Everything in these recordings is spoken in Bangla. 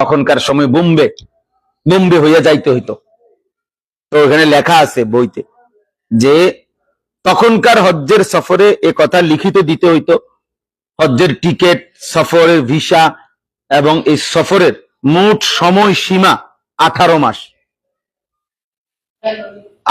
তখনকার সময় বোম্বে বোম্বে হইয়া যাইতে হইতো। তো ওখানে লেখা আছে বইতে যে, তখনকার হজ্জের সফরে এ কথা লিখিত দিতে হইতো। হজ্জের টিকিট, সফরের ভিসা এবং এই সফরের মোট সময় সীমা আঠারো মাস।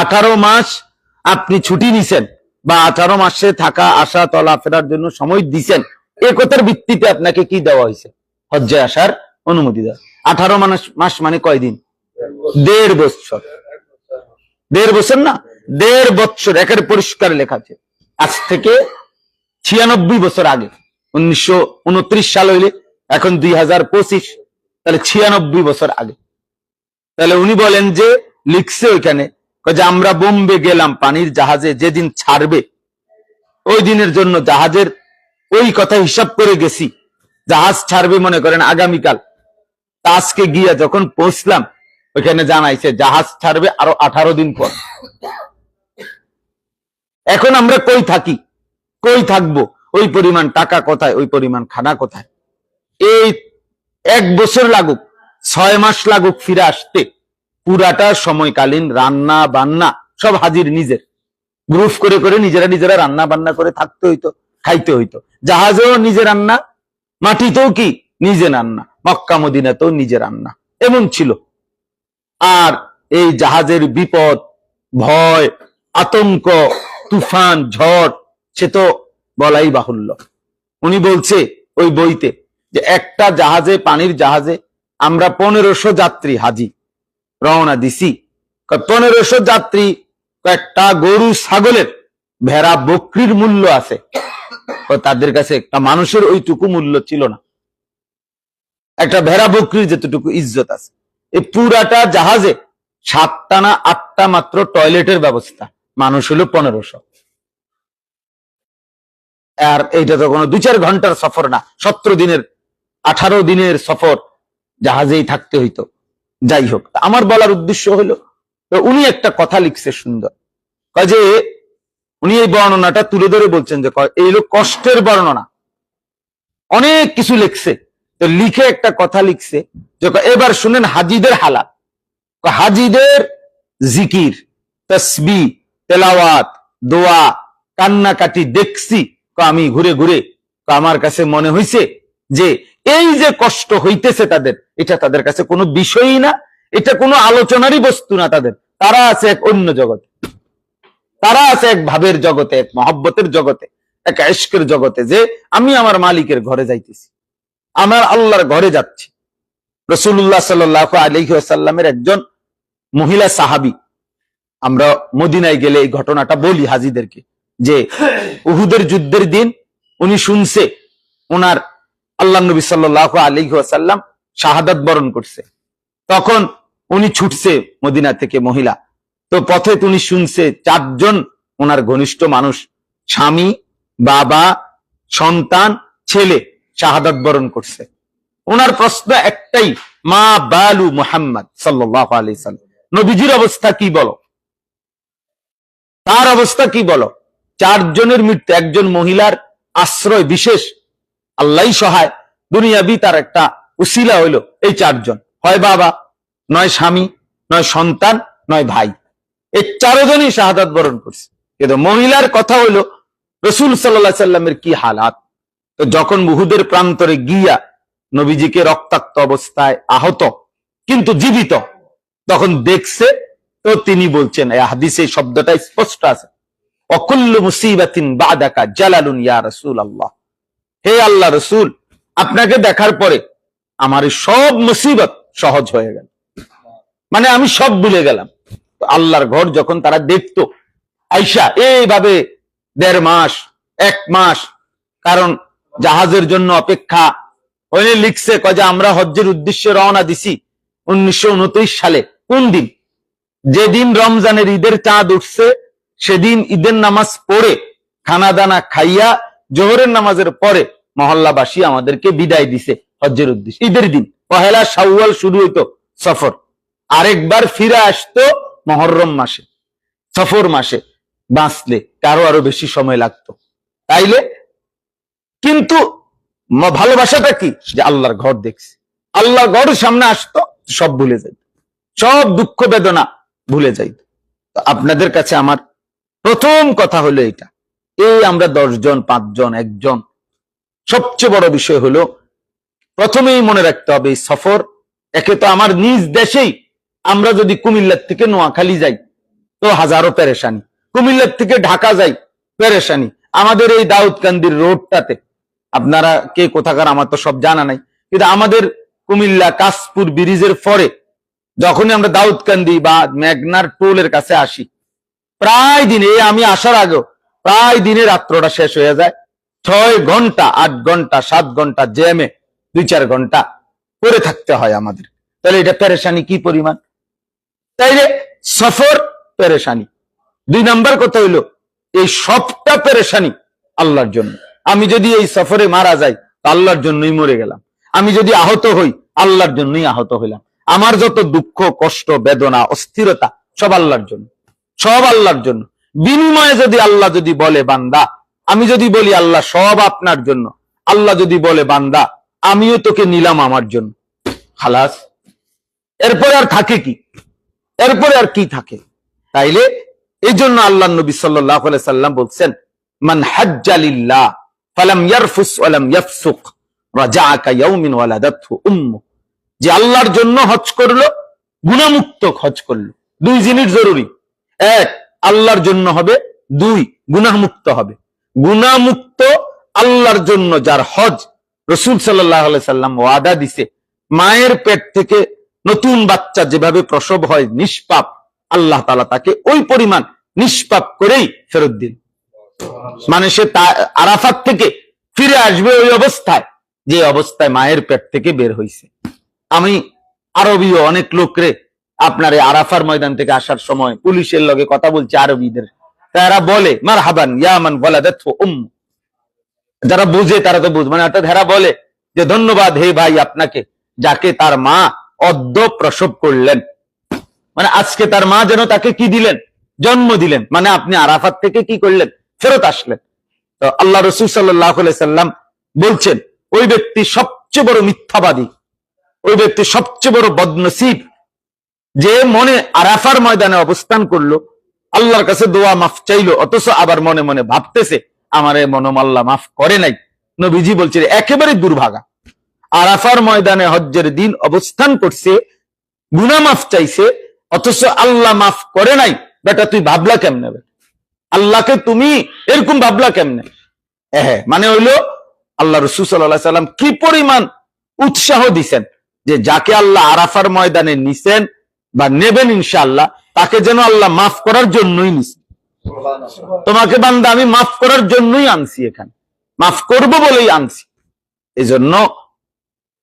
আঠারো মাস আপনি ছুটি নিছেন বা আঠারো মাসে থাকা, আসা চলাফেরার জন্য সময় দিছেন, এ কথার ভিত্তিতে আপনাকে কি দেওয়া হয়েছে? হজ্জে আসার অনুমতি দেওয়া আঠারো মাস মাস মানে কয়দিন? দেড় বছর। দেড় বছর না? দেড় বছর একের পরিষ্কার লেখা আছে। আজ থেকে ছিয়ানব্বই বছর আগে, উনিশশো উনত্রিশ সাল হইলে, এখন দুই হাজার পঁচিশ, তাহলে ছিয়ানব্বই বছর আগে। তাহলে উনি বলেন যে, লিখছে ওইখানে যে আমরা বোম্বে গেলাম, পানির জাহাজে যেদিন ছাড়বে, ওই দিনের জন্য জাহাজের ওই কথা হিসাব করে গেছি। জাহাজ ছাড়বে মনে করেন আগামীকাল। তা আজকে গিয়া যখন পৌঁছলাম, ওইখানে জানাইছে, জাহাজ ছাড়বে আরও আঠারো দিন পর। এখন আমরা কই থাকি? কই থাকব? ওই পরিমাণ টাকা কোথায়? ওই পরিমাণ খানা কোথায়? এই এক বছর লাগুক, ছয় মাস লাগুক ফিরে আসতে, পুরাটা সময়কালীন রান্না বান্না সব হাজির নিজের। গ্রুপ করে করে নিজেরা নিজেরা রান্না বান্না করে থাকতে হইতো, খাইতে হইতো। জাহাজেও নিজে রান্না, মাটিতেও কি? নিজে রান্না। মক্কা মদিনাতেও নিজে রান্না। এমন ছিল। আর এই জাহাজের বিপদ, ভয়, আতঙ্ক, তুফান, ঝড়, সে তো বলাই বাহুল্য। উনি বলছে ওই বইতে যে একটা জাহাজে, পানির জাহাজে আমরা পনেরোশো যাত্রী হাজি। রওনা দিছি। পনেরোশো যাত্রী কয়েকটা গরু, ছাগলের ভেড়া, বকরির মূল্য আছে। তাদের কাছে একটা মানুষের ওইটুকু মূল্য ছিল না। একটা ভেড়া বকরির যেতটুকু ইজ্জত আছে। এই পুরাটা জাহাজে সাতটা না আটটা মাত্র টয়লেটের ব্যবস্থা। মানুষ হলো পনেরোশো। আর এইটা তো কোনো দু চার ঘণ্টার সফর না, সতেরো দিনের, আঠারো দিনের সফর জাহাজেই থাকতে হইতো। যাই হোক আমার বলার উদ্দেশ্য হলো উনি একটা কথা লিখছে সুন্দর। যে, উনি এই বর্ণনাটা তুলে ধরে বলছেন যে এই হলো কষ্টের বর্ণনা। অনেক কিছু লিখছে। তো লিখে একটা কথা লিখছে যে, এবার শুনেন হাজিদের হালাত। হাজিদের জিকির, তসবি, তেলাওয়াত, দোয়া, কান্নাকাটি দেখছি। আমি ঘুরে ঘুরে আমার কাছে মনে হইছে যে, এই যে কষ্ট হইতেছে তাদের, এটা তাদের কাছে কোনো বিষয়ই না, এটা কোনো আলোচনারই বস্তু না তাদের। তারা আছে এক অন্য জগতে। তারা আছে এক ভাবের জগতে, এক মহব্বতের জগতে, এক এশকের জগতে যে, আমি আমার মালিকের ঘরে যাইতেছি। আমার আল্লাহর ঘরে যাচ্ছি। রসুল্লাহ সাল আলহিহাসাল্লামের একজন মহিলা সাহাবি। আমরা মদিনায় গেলে এই ঘটনাটা বলি হাজিদেরকে, যে উহুদের যুদ্ধের দিন উনি শুনছে ওনার আল্লাহ নবী সাল্লাহ আলহিহাসাল্লাম শাহাদাত বরণ করছে। তখন উনি ছুটছে মদিনা থেকে মহিলা। তো পথে তুমি শুনছে চারজন ওনার ঘনিষ্ঠ মানুষ, স্বামী, বাবা, সন্তান, ছেলে। শাহাদাত বরণ করছে। ওনার প্রশ্ন একটাই, মা বালু মুহাম্মদ সাল্লাম। নবীজির অবস্থা কি বলো? তার অবস্থা কি বলো? চারজনের মৃত্যু, একজন মহিলার আশ্রয় বিশেষ আল্লাহ সহায়। দুনিয়াবি তার একটা উসিলা হইল এই চারজন। হয় বাবা, নয় স্বামী, নয় সন্তান, নয় ভাই। এই চারজনই শাহাদাত বরণ করছে। কিন্তু মহিলার কথা হইল, রসুল সাল্লাহ সাল্লামের কি হালাত? তো যখন মুহুদের প্রান্তরে গিয়া নবীজিকে রক্তাক্ত অবস্থায় আহত, কিন্তু জীবিত, তখন দেখছে, তো তিনি বলছেন হাদিসে শব্দটা স্পষ্ট আছে। অকুল্ল মুসিবাতিন বাদাকা জালালুন ইয়া রসুল আল্লাহ হে আল্লাহ রসুল, আপনাকে দেখার পরে আমার সব মুসিবত সহজ হয়ে গেল। মানে আমি সব ভুলে গেলাম। আল্লাহর ঘর যখন তারা দেখতো আইসা এইভাবে দেড় মাস, এক মাস, কারণ জাহাজের জন্য অপেক্ষা ওই লিখছে যে আমরা হজ্জের উদ্দেশ্যে রওনা দিছি উনিশশো সালে। কোন দিন? যেদিন রমজানের ঈদের চাঁদ উঠছে, সেদিন ঈদের নামাজ পড়ে খানা দানা খাইয়া জোহরের নামাজের পরে মহল্লাবাসী আমাদেরকে বিদায় দিছে হজ্জের উদ্দেশ্যে। ঈদের দিন, পহেলা শাওয়াল শুরু হইতো সফর। আরেকবার ফিরে আসতো মহরম মাসে। সফর মাসে বাঁচলে কারও আরও বেশি সময় লাগতো। তাইলে কিন্তু ভালোবাসাটা কি? যে আল্লাহর ঘর দেখছি। আল্লাহ গড় সামনে আসতো, সব ভুলে যাইত। সব দুঃখ বেদনা ভুলে যাইত। আপনাদের কাছে আমার প্রথম কথা হলো এটা। এই আমরা দশজন, পাঁচজন, একজন, সবচেয়ে বড় বিষয় হলো, প্রথমেই মনে রাখতে হবে এই সফর। একে তো আমার নিজ দেশেই আমরা যদি কুমিল্লার থেকে নোয়াখালী যাই, তো হাজারো পেরেশানি। কুমিল্লার থেকে ঢাকা যাই, পেরেশানি। আমাদের এই দাউদকান্দির রোডটাতে আপনারা কে কোথাকার আমার তো সব জানা নাই। কিন্তু আমাদের কুমিল্লা কাশপুর ব্রিজের পরে যখনই আমরা দাউদকান্দি বা মেঘনার টোলের কাছে আসি, প্রায় দিনে আমি আসার আগেও, প্রায় দিনে রাত্রটা শেষ হয়ে যায়। ছয় ঘণ্টা, আট ঘণ্টা, সাত ঘণ্টা জ্যামে দুই চার ঘণ্টা করে থাকতে হয় আমাদের। তাহলে এটা পেরেশানি কি পরিমাণ? তাইলে সফর পেরেশানি। দুই নাম্বার কথা হইল, এই সবটা পেরেশানি আল্লাহর জন্য। আমি যদি এই সফরে মারা যাই আল্লাহর জন্যই মরে গেলাম। আমি যদি আহত হই, আল্লাহর জন্যই আহত হইলাম। আমার যত দুঃখ, কষ্ট, বেদনা, অস্থিরতা, সব আল্লাহর জন্য। সব আল্লাহর জন্য। বিনিময়ে যদি আল্লাহ যদি বলে, বান্দা, আমি যদি বলি, আল্লাহ, সব আপনার জন্য। আল্লাহ যদি বলে, বান্দা, আমিও তোকে নিলাম আমার জন্য। খালাস। এরপরে আর থাকে কি? এরপরে আর কি থাকে? তাইলে এই জন্য আল্লাহ নবী সাল্লাহ সাল্লাম বলছেন, মান হাজ্জালিল্লাহ ফালাম ইয়ারফুস ওয়ালাম ইয়াফসুক। রাজাআকা ইয়াউমিন ওয়ালাদাতহু উম্মু। যে আল্লাহর জন্য হজ করল, গুণামুক্ত হজ করল। দুই জিনিস জরুরি। এক, আল্লাহর জন্য হবে। দুই হবে। আল্লাহর জন্য যার হজ রসুল সাল্লাহ সাল্লাম ওয়াদা দিছে, মায়ের পেট থেকে নতুন বাচ্চা যেভাবে প্রসব হয়, নিষ্পাপ, আল্লাহ তালা তাকে ওই পরিমাণ নিষ্পাপ করেই ফেরত দিন। মানে সে আরাফাত থেকে ফিরে আসবে ওই অবস্থায়, যে অবস্থায় মায়ের পেট থেকে বের হইছে। আমি আরবীয় অনেক লোকরে আপনার আরাফার ময়দান থেকে আসার সময় পুলিশের লগে কথা বলছে আরবিদের। তারা বলে মার হাবান ইয়ামান বলা উম যারা বুঝে তারা তো বুঝ মানে অর্থাৎ হেরা বলে যে, ধন্যবাদ, হে ভাই, আপনাকে যাকে তার মা অদ্য প্রসব করলেন। মানে আজকে তার মা যেন তাকে কি দিলেন? জন্ম দিলেন। মানে আপনি আরাফাত থেকে কি করলেন? ফেরত আসলেন। তো আল্লাহ রসুল সাল্লাহ সাল্লাম বলছেন, ওই ব্যক্তি সবচেয়ে বড় মিথ্যাবাদী, ওই ব্যক্তি সবচেয়ে বড় বদনসিব, যে মনে আরাফার ময়দানে অবস্থান করল, আল্লাহর কাছে দোয়া মাফ চাইলো, অথচ আবার মনে মনে ভাবতেছে, আমার এ মনম আল্লাহ মাফ করে নাই। নবীজি বলছে একেবারে দুর্ভাগা। আরাফার ময়দানে হজ্জের দিন অবস্থান করছে গুনা মাফ চাইছে, অথচ আল্লাহ মাফ করে নাই। বেটা, তুই ভাবলা কেমনে? আল্লাহকে তুমি এরকম ভাবলা কেমনে? হ্যাঁ মানে হইল আল্লাহ রসুল সাল্লাহ সাল্লাম কি পরিমাণ উৎসাহ দিছেন? যে যাকে আল্লাহ আরাফার ময়দানে নিছেন বা নেবেন ইনশাআল্লাহ তাকে যেন আল্লাহ মাফ করার জন্যই নিছেন তোমাকে বান্দা আমি মাফ করার জন্যই আনছি এখানে। মাফ করব বলেই আনছি। এই জন্য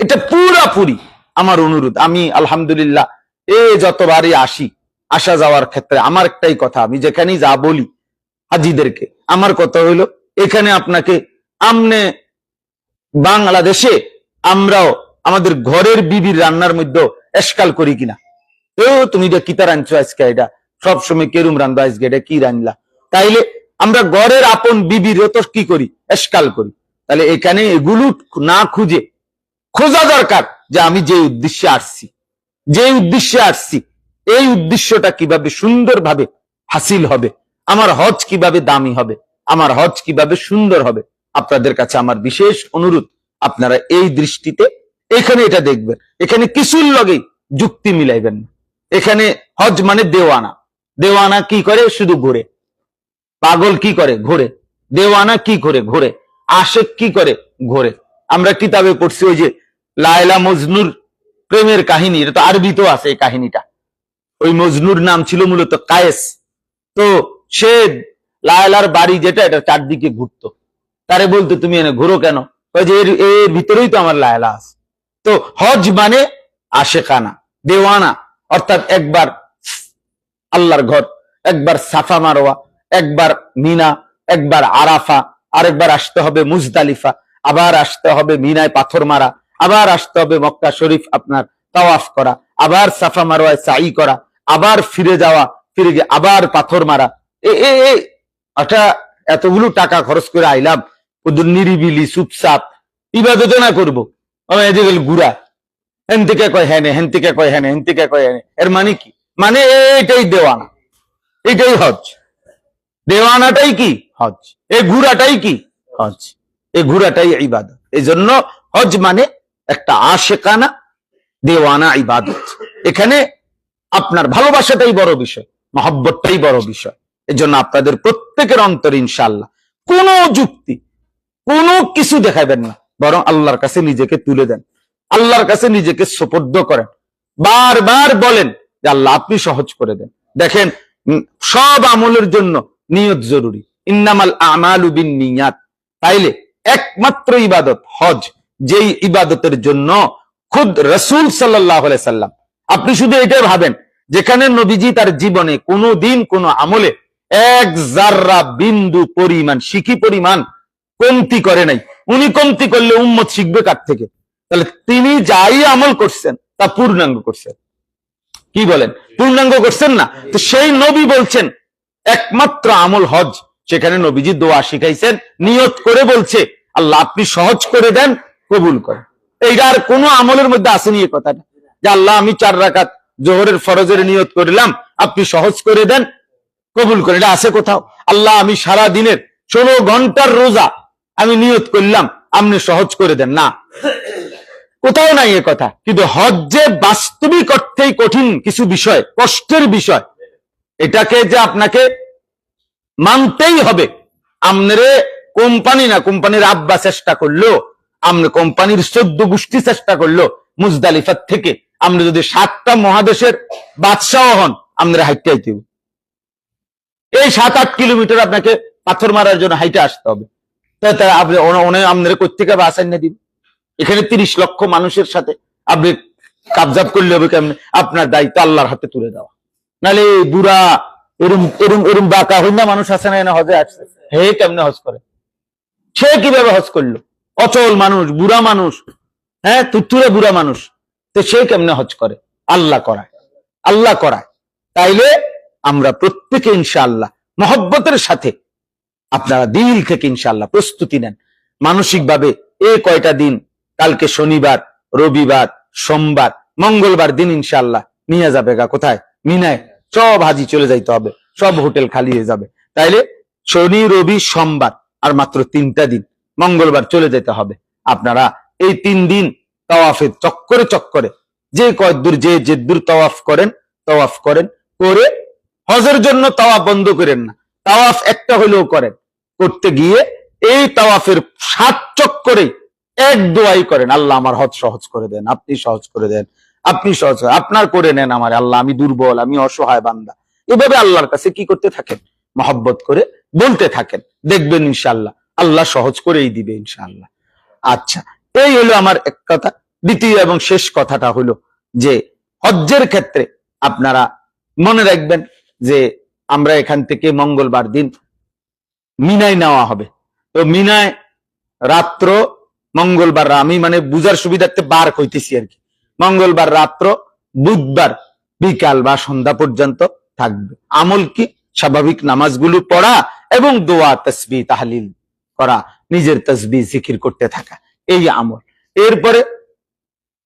এটা পুরাপুরি আমার অনুরোধ। আমি আলহামদুলিল্লাহ এ যতবারই আসি আসা যাওয়ার ক্ষেত্রে আমার একটাই কথা আমি যেখানেই যা বলি হাজিদেরকে। আমার কথা হইল, এখানে আপনাকে আমনে বাংলাদেশে আমরাও আমাদের ঘরের বিবির রান্নার মধ্যে এসকাল করি কিনা। তো তুমি এটা কিতা রাঁধছো আজকে এটা? সবসময় কেরুম রান্ধো আজকে এটা কি রান্না তাইলে আমরা ঘরের আপন বিবির তো কি করি? এসকাল করি। তাহলে এখানে এগুলো না খুঁজে খোঁজা দরকার যে আমি যে উদ্দেশ্যে আসছি। যে উদ্দেশ্যে আসছি, এই উদ্দেশ্যটা কীভাবে সুন্দরভাবে হাসিল হবে। আমার হজ কীভাবে দামি হবে? আমার হজ কীভাবে সুন্দর হবে? আপনাদের কাছে আমার বিশেষ অনুরোধ, আপনারা এই দৃষ্টিতে এখানে এটা দেখবেন। এখানে কিছুর লগেই যুক্তি মিলাইবেন না। এখানে হজ মানে দেওয়ানা। দেওয়ানা কি করে? শুধু ঘুরে। পাগল কি করে? ঘোরে। দেওয়ানা কি করে? ঘোরে। আশেক কি করে? ঘোরে। আমরা কিতাবে পড়ছি ওই যে লায়লা মজনুর প্রেমের কাহিনী। এটা তো আরবিতেও আছে এই কাহিনীটা। ওই মজনুর নাম ছিল মূলত কায়েস। তো সে লায়লার বাড়ি যেটা, এটা চারদিকে ঘুরতো। তারে বলতো, তুমি এনে ঘুরো কেন? যে, এর এর ভিতরেই তো আমার লায়লা আছে। তো হজ মানে আশেখানা, দেওয়ানা, অর্থাৎ একবার আল্লাহর ঘর, একবার সাফা মারোয়া, একবার মিনা, একবার আরাফা, আরেকবার আসতে হবে মুজদালিফা, আবার আসতে হবে মিনায় পাথর মারা, আবার আসতে হবে মক্কা শরীফ আপনার তাওয়াফ করা, আবার সাফা মারোয়ায় সাই করা, আবার ফিরে যাওয়া, ফিরে গিয়ে আবার পাথর মারা এ এ এ, এটা এতগুলো টাকা খরচ করে আইলাম ওদের নিরিবিলি চুপচাপ ইবাদত না করব। আমি এদিকে গুড়া হেন থেকে কয় হ্যাঁ হেন থেকে কয় হ্যাঁ হেন থেকে কয় হ্যাঁ এর মানে কি? মানে এইটাই দেওয়ানা। এটাই হজ। দেওয়ানাটাই কি? হজ। এই ঘুরাটাই কি? হজ। এই ঘুরাটাই ইবাদত। এই জন্য হজ মানে একটা আশেকানা দেওয়ানা ইবাদত। এখানে আপনার ভালোবাসাটাই বড় বিষয় মহব্বতটাই বড় বিষয়। এই জন্য আপনাদের প্রত্যেকের অন্তর ইনশাল্লাহ কোন যুক্তি, কোনো কিছু দেখাবেন না। বরং আল্লাহর কাছে নিজেকে তুলে দেন। আল্লাহর কাছে নিজেকে সোপর্দ করেন। বারবার বলেন যে, আল্লাহ, আপনি সহজ করে দেন। দেখেন সব আমলের জন্য নিয়ত জরুরি। ইন্নামাল আমালু বিন নিয়াত তাইলে একমাত্র ইবাদত হজ। যেই ইবাদতের জন্য খুদ রসুল সাল্লাহ সাল্লাম। আপনি শুধু এটাই ভাবেন, যেখানে নবীজি তার জীবনে কোনো দিন কোনো আমলে এক জাররা বিন্দু পরিমাণ, শিখি পরিমাণ কমতি করে নাই। উনি কমতি করলে উম্মত শিখবে কার থেকে? তাহলে তিনি যাই আমল করছেন, তা পূর্ণাঙ্গ করছেন। কি বলেন? পূর্ণাঙ্গ করছেন না? তো সেই নবী বলছেন, একমাত্র আমল হজ। সেখানে নবীজি দোয়া শিখাইছেন, নিয়ত করে বলছে, আল্লাহ আপনি সহজ করে দেন, কবুল করেন। এইটা আর কোনো আমলের মধ্যে আসেনি এই কথাটা। যে আল্লাহ আমি চার রাকাত জোহরের ফরজের নিয়ত করলাম, আপনি সহজ করে দেন কবুল করেন। এটা আছে কোথাও? আল্লাহ, আমি সারা দিনের ষোলো ঘণ্টার রোজা আমি নিয়ত করলাম, আপনি সহজ করে দেন। না। কোথাও নাই এ কথা। কিন্তু হজ যে বাস্তবিক অর্থেই কঠিন কিছু বিষয়, কষ্টের বিষয়। এটাকে যে আপনাকে মানতেই হবে। আমনে কোম্পানি না, কোম্পানির আব্বা চেষ্টা করল, আমনে কোম্পানির চোদ্দ গোষ্ঠী চেষ্টা করল, মুজদালিফার থেকে আপনি যদি সাতটা মহাদেশের বাদশাহ হন আপনারা হাইটে আইতে হবে। এই সাত আট কিলোমিটার আপনাকে পাথর মারার জন্য হাইটে আসতে হবে। তা আপনি আপনারা কোথেকে বাসাই না দিন এখানে তিরিশ লক্ষ মানুষের সাথে আপনি কাবজাব করলে হবে কেমনে? আপনার দায়িত্ব আল্লাহর হাতে তুলে দেওয়া। নালে বুড়া, এরম এরম এরম বাঁকা হইন না মানুষ আছে না, এনে হজে আসছে। হে কেমনে হজ করে? সে কীভাবে হজ করল? অচল মানুষ, বুড়া মানুষ হ্যাঁ তুত্তুরে বুড়া মানুষ। তো সে কেমনে হজ করে? আল্লাহ করায়। আল্লাহ করায়। তাইলে আমরা প্রত্যেকে ইনশাআল্লাহ মহব্বতের সাথে আপনারা দিল থেকে ইনশাআল্লাহ প্রস্তুতি নেন। মানসিকভাবে এই কয়টা দিন, কালকে শনিবার, রবিবার, সোমবার, মঙ্গলবার দিন ইনশাআল্লাহ নিয়ে যাবে গা। কোথায়? মিনায়। সব হাজি চলে যাইতে হবে। সব হোটেল খালি হয়ে যাবে। তাইলে শনি, রবি, সোমবার আর মাত্র তিনটা দিন মঙ্গলবার চলে যেতে হবে। আপনারা এই তিন দিন তাওয়াফে চক্করে চক্করে যে কয়েকদূর যে যে দূর তাওয়াফ করেন, তওয়াফ করেন, করে হজের জন্য তাওয়াফ বন্ধ করেন না। তাওয়াফ একটা হলেও করেন। করতে গিয়ে এই তাওয়াফের সাত চক্করে এক দোয়াই করেন, আল্লাহ আমার হজ সহজ করে দেন, আপনি সহজ করে দেন, আপনি সহজ আপনার করে নেন আমার, আল্লাহ আমি দুর্বল, আমি অসহায় বান্দা। এভাবে আল্লাহর কাছে কি করতে থাকেন? মহব্বত করে বলতে থাকেন। দেখবেন ইনশাল্লাহ আল্লাহ সহজ করেই দিবে ইনশাল্লাহ আচ্ছা এই হলো আমার এক কথা। দ্বিতীয় এবং শেষ কথাটা হলো যে, হজ্জের ক্ষেত্রে আপনারা মনে রাখবেন যে আমরা এখান থেকে মঙ্গলবার দিন মিনায় নেওয়া হবে। তো মিনায় রাত্র মঙ্গলবার আমি মানে বুঝার সুবিধার্থে বার কইতেছি আর কি। মঙ্গলবার রাত্র, বুধবার বিকাল বা সন্ধ্যা পর্যন্ত থাকবে। আমল কি? স্বাভাবিক নামাজগুলো পড়া এবং দোয়া, তসবি, তাহলিল করা, নিজের তসবি, জিকির করতে থাকা, এই আমল। এরপরে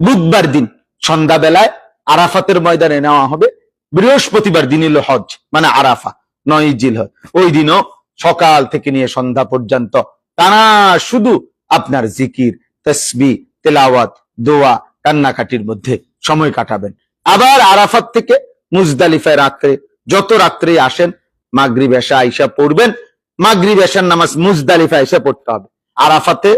বুধবার দিন সন্ধ্যাবেলায় আরাফাতের ময়দানে নেওয়া হবে। বৃহস্পতিবার দিন হলো হজ মানে আরাফা নয় জিল হজ ওই দিনও সকাল থেকে নিয়ে সন্ধ্যা পর্যন্ত টানা শুধু আপনার জিকির, তসবি, তেলাওয়াত, দোয়া, কান্নাকাটির মধ্যে সময় কাটাবেন। আবার আরাফাত থেকে মুজদালিফায় রাত্রে যত রাত্রে আসেন, মাগরিব এসা আইসা পড়বেন, মাগরিব এসার নামাজ মুজদালিফা এসে পড়তে হবে। আরাফাতে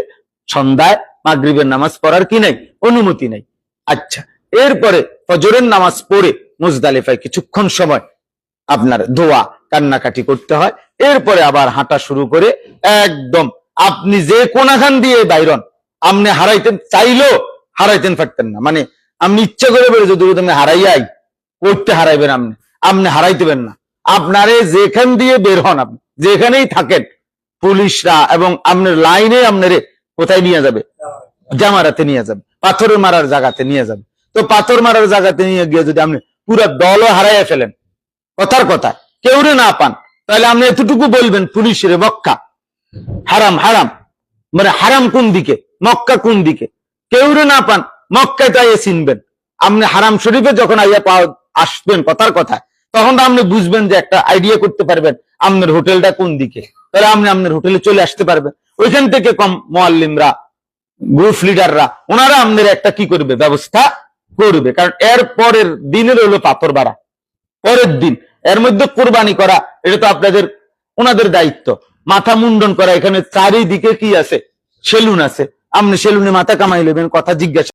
সন্ধ্যায় মাগরিবের নামাজ পড়ার কি নাই? অনুমতি নাই। আচ্ছা এরপরে ফজরের নামাজ পড়ে মুজদালিফায় কিছুক্ষণ সময় আপনার দোয়া কান্নাকাটি করতে হয়। এরপরে আবার হাঁটা শুরু করে একদম আপনি যে কোনাখান দিয়ে বাইরন, আপনি হারাইতেন, চাইলেও হারাইতেন পারতেন না। মানে আপনি ইচ্ছা করে বেরো যদি তুমি হারাইয়াই করতে হারাইবেন আপনি আপনি হারাইতেবেন না। আপনারে যেখান দিয়ে বের হন আপনি, যেখানেই থাকেন, পুলিশরা এবং আপনার লাইনে আপনারে কোথায় নিয়ে যাবে? জামারাতে নিয়ে যাবে পাথরের মারার জায়গাতে নিয়ে যাবে। তো পাথর মারার জায়গাতে নিয়ে গিয়ে যদি আপনি পুরো দলও হারাইয়া ফেলেন। কথার কথা, কেউ না পান। তাহলে আপনি এতটুকু বলবেন, পুলিশের মক্কা? হারাম হারাম। মানে হারাম কোন দিকে? মক্কা কোন দিকে? কেউ না পান, মক্কায় তাই চিনবেন। আপনি হারাম শরীফে যখন আইয়া পাওয়া আসবেন কথার কথা, তখন তো আপনি বুঝবেন যে একটা আইডিয়া করতে পারবেন আপনার হোটেলটা কোন দিকে। তাহলে আপনি আপনার হোটেলে চলে আসতে পারবেন। ওইখান থেকে কম মোয়াল্লিমরা, গ্রুপ লিডাররা ওনারা আপনার একটা কি করবে? ব্যবস্থা করবে। কারণ এর পরের দিনের হলো পাথর বাড়া। পরের দিন। এর মধ্যে কোরবানি করা, এটা তো আপনাদের ওনাদের দায়িত্ব। মাথা মুন্ডন করা, এখানে চারিদিকে কি আছে? সেলুন আছে। আপনি সেলুনে মাথা কামাই নেবেন কথা জিজ্ঞাসা